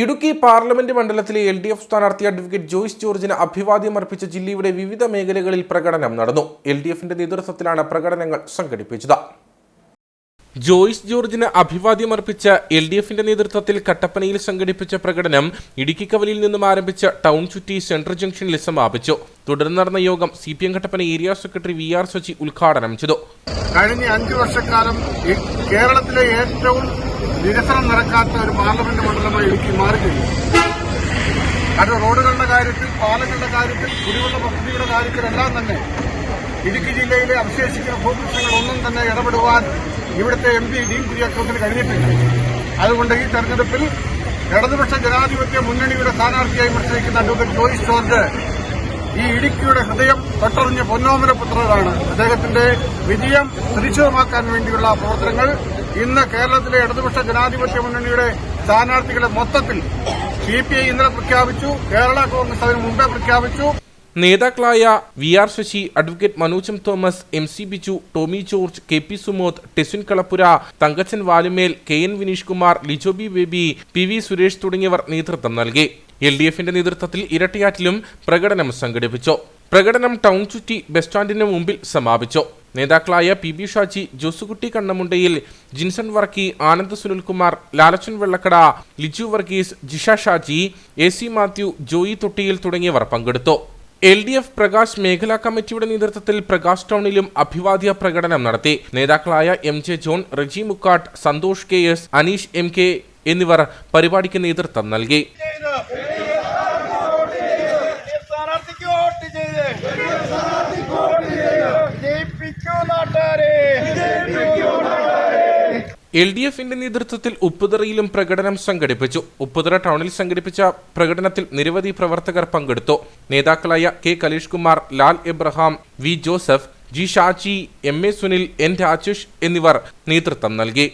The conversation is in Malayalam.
ഇടുക്കി പാർലമെന്റ് മണ്ഡലത്തിലെ എൽ ഡി എഫ് സ്ഥാനാർത്ഥി അഡ്വക്കേറ്റ് ജോയ്സ് ജോർജിന് അഭിവാദ്യം അർപ്പിച്ച ജില്ലയുടെ വിവിധ മേഖലകളിൽ പ്രകടനം നടന്നു. എൽ ഡി എഫിന്റെ നേതൃത്വത്തിലാണ് പ്രകടനങ്ങൾ സംഘടിപ്പിച്ചത്. ജോയ്സ് ജോർജിന് അഭിവാദ്യം അർപ്പിച്ച എൽ ഡി എഫിന്റെ നേതൃത്വത്തിൽ കട്ടപ്പനയിൽ സംഘടിപ്പിച്ച പ്രകടനം ഇടുക്കി കവലിൽ നിന്നും ആരംഭിച്ച ടൗൺ ചുറ്റി സെൻട്രൽ ജംഗ്ഷനിൽ സമാപിച്ചു. തുടർന്ന് നടന്ന യോഗം C P M Kattappana area secretary V R Sasi ഉദ്ഘാടനം ചെയ്തു. കഴിഞ്ഞ അഞ്ചു വർഷക്കാലം കേരളത്തിലെ ഏറ്റവും വികസനം നടക്കാത്ത ഒരു പാർലമെന്റ് മണ്ഡലമായി ഇടുക്കി മാറുകയും അത് റോഡുകളുടെ കാര്യത്തിൽ പാലങ്ങളുടെ കാര്യത്തിൽ കുടിവെള്ള പദ്ധതിയുടെ കാര്യത്തിലെല്ലാം തന്നെ ഇടുക്കി ജില്ലയിലെ അവശേഷിക്കുന്ന ഭൂപ്രശ്നങ്ങളൊന്നും തന്നെ ഇടപെടുവാൻ ഇവിടുത്തെ എം പി ഡീൻ കുര്യാക്കോസിന് കഴിഞ്ഞിട്ടില്ല. അതുകൊണ്ട് ഈ തെരഞ്ഞെടുപ്പിൽ ഇടതുപക്ഷ ജനാധിപത്യ മുന്നണിയുടെ സ്ഥാനാർത്ഥിയായി മത്സരിക്കുന്ന അഡ്വക്കേറ്റ് ജോയിസ് ജോർജ് ഈ ഇടുക്കിയുടെ ഹൃദയം തൊട്ടറിഞ്ഞ പൊന്നോമന പുത്രരാണ് അദ്ദേഹത്തിന്റെ വിജയം സുനിശ്ചിതമാക്കാൻ വേണ്ടിയുള്ള പ്രവർത്തനങ്ങൾ ഇന്ന് കേരളത്തിലെ ഇടതുപക്ഷ ജനാധിപത്യ മുന്നണിയുടെ സ്ഥാനാർത്ഥികളെ മൊത്തത്തിൽ സി പി ഐ ഇന്നലെ പ്രഖ്യാപിച്ചു കേരള കോൺഗ്രസ് അതിന് മുമ്പേ പ്രഖ്യാപിച്ചു. നേതാക്കളായ V R Sasi advocate Manojam Thomas M C Biju Tomy George K P Sumod Tessin Kalappura Thankachan Valumel K N Vineesh Kumar Lijobi Baby P V Suresh തുടങ്ങിയവർ നേതൃത്വം നൽകി. എൽ ഡി എഫിന്റെ നേതൃത്വത്തിൽ ഇരട്ടിയാറ്റിലും പ്രകടനം സംഘടിപ്പിച്ചു. പ്രകടനം ടൗൺ ചുറ്റി ബസ് സ്റ്റാൻഡിന് മുമ്പിൽ സമാപിച്ചു. നേതാക്കളായ P B Shaji Josekutty Kannamundayil Jinson Varkey Anand Sunilkumar Lalachan Vellakkada Liju Varghese Jisha Shaji A C Mathew Joy Thottiyil തുടങ്ങിയവർ പങ്കെടുത്തു. എൽ ഡി എഫ് പ്രകാശ് മേഖലാ കമ്മിറ്റിയുടെ നേതൃത്വത്തിൽ പ്രകാശ് ടൗണിലും അഭിവാദ്യ പ്രകടനം നടത്തി. നേതാക്കളായ M J John Reji Mukkattu Santhosh K S Aneesh M K എന്നിവർ പരിപാടിക്ക് നേതൃത്വം നൽകി. എൽ ഡി എഫിന്റെ നേതൃത്വത്തിൽ ഉപ്പുതറയിലും പ്രകടനം സംഘടിപ്പിച്ചു ഉപ്പുതറ ടൗണിൽ സംഘടിപ്പിച്ച പ്രകടനത്തിൽ നിരവധി പ്രവർത്തകർ പങ്കെടുത്തു നേതാക്കളായ K Kaleesh Kumar Lal Abraham V Joseph G Shaji M A Sunil N Rajesh എന്നിവർ നേതൃത്വം നൽകി